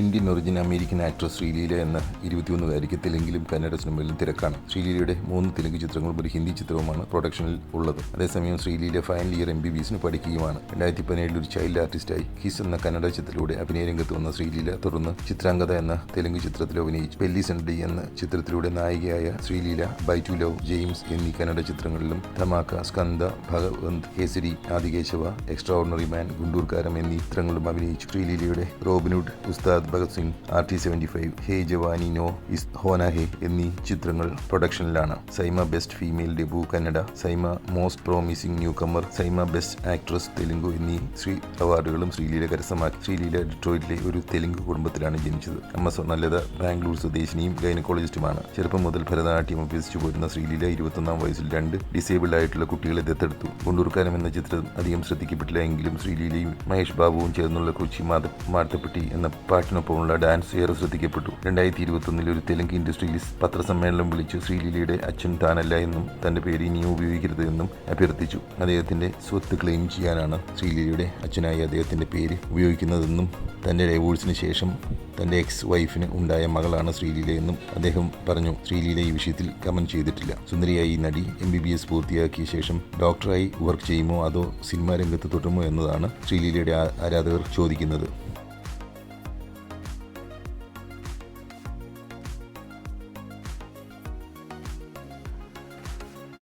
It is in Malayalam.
Indian origin American actress Sreeleela എന്ന ഇരുപത്തിയൊന്നുകാരിക്ക് തെലുങ്കിലും കന്നഡ സിനിമയിലും തിരക്കാണ്. ശ്രീലീലയുടെ മൂന്ന് തെലുങ്ക് ചിത്രങ്ങളും ഒരു ഹിന്ദി ചിത്രവുമാണ് പ്രൊഡക്ഷനിൽ ഉള്ളത്. അതേസമയം Sreeleela final year M B B എസിന് പഠിക്കുകയുമാണ്. രണ്ടായിരത്തി പതിനേഴിൽ ഒരു ചൈൽഡ് ആർട്ടിസ്റ്റായി കിസ് എന്ന കന്നഡ ചിത്രത്തിലൂടെ അഭിനയ രംഗത്ത് വന്ന ശ്രീലീല തുടർന്ന് ചിത്രാംഗത എന്ന തെലുങ്ക് ചിത്രത്തിൽ അഭിനയിച്ചു. പെല്ലി സെൻഡി എന്ന ചിത്രത്തിലൂടെ നായികയായ Sreeleela by two love James എന്നീ കന്നഡ ചിത്രങ്ങളിലും ധമാക്ക സ്കന്ദ ഭഗവന്ത് കേസരി ആദികേശവ എക്സ്ട്രാ ഓർഡിനറി മാൻ ഗുണ്ടൂർക്കാരം എന്നീ ചിത്രങ്ങളിലും അഭിനയിച്ചു. ശ്രീലീലയുടെ Robinhood Ustaad Bhagat Singh R T seventy five Hey Jawani Toh Ishq Hona Hai എന്നീ ചിത്രങ്ങൾ പ്രൊഡക്ഷനിലാണ്. SIIMA best female debut Kannada SIIMA most promising newcomer SIIMA best actress Telugu എന്നീ ശ്രീ അവാർഡുകളും ശ്രീലീല കരസ്ഥമാക്കി ശ്രീലീല ഡിട്രോയിറ്റിലെ ഒരു തെലുങ്ക് കുടുംബത്തിലാണ് ജനിച്ചത്. അമ്മ സ്വർണലത ബാംഗ്ലൂർ സ്വദേശിനിയും ഗൈനക്കോളജിസ്റ്റുമാണ്. ചെറുപ്പം മുതൽ ഭരതനാട്യം അഭ്യസിച്ചു പോരുന്ന ശ്രീലീല ഇരുപത്തൊന്നാം വയസ്സിൽ രണ്ട് ഡിസേബിൾഡ് ആയിട്ടുള്ള കുട്ടികളെ ദത്തെടുത്തു. ഗുണ്ടൂർക്കാരം എന്ന ചിത്രം അധികം ശ്രദ്ധിക്കപ്പെട്ടില്ല എങ്കിലും ശ്രീലീലയും മഹേഷ് ബാബുവും ചേർന്നുള്ള കൊച്ചി മാത എന്ന എന്ന പാട്ടിനൊപ്പമുള്ള ഡാൻസ് ഏറെ ശ്രദ്ധിക്കപ്പെട്ടു. രണ്ടായിരത്തി ഇരുപത്തൊന്നിൽ ഒരു തെലുങ്ക് ഇൻഡസ്ട്രിയിൽ പത്രസമ്മേളനം വിളിച്ച് ശ്രീലീലയുടെ അച്ഛൻ താനല്ല എന്നും തന്റെ പേര് ഇനിയും ഉപയോഗിക്കരുത് എന്നും അഭ്യർത്ഥിച്ചു. അദ്ദേഹത്തിന്റെ സ്വത്ത് ക്ലെയിം ചെയ്യാനാണ് ശ്രീലീലയുടെ അച്ഛനായി അദ്ദേഹത്തിന്റെ പേര് ഉപയോഗിക്കുന്നതെന്നും തന്റെ ഡൈവോഴ്സിന് ശേഷം തന്റെ എക്സ് വൈഫിന് ഉണ്ടായ മകളാണ് ശ്രീലീല എന്നും അദ്ദേഹം പറഞ്ഞു. ശ്രീലീല ഈ വിഷയത്തിൽ കമന്റ് ചെയ്തിട്ടില്ല. സുന്ദരിയായി നടി എം ബി ബി എസ് പൂർത്തിയാക്കിയ ശേഷം ഡോക്ടറായി വർക്ക് ചെയ്യുമോ അതോ സിനിമാ രംഗത്ത് തുടരുമോ എന്നതാണ് ശ്രീലീലയുടെ ആരാധകർ ചോദിക്കുന്നത്.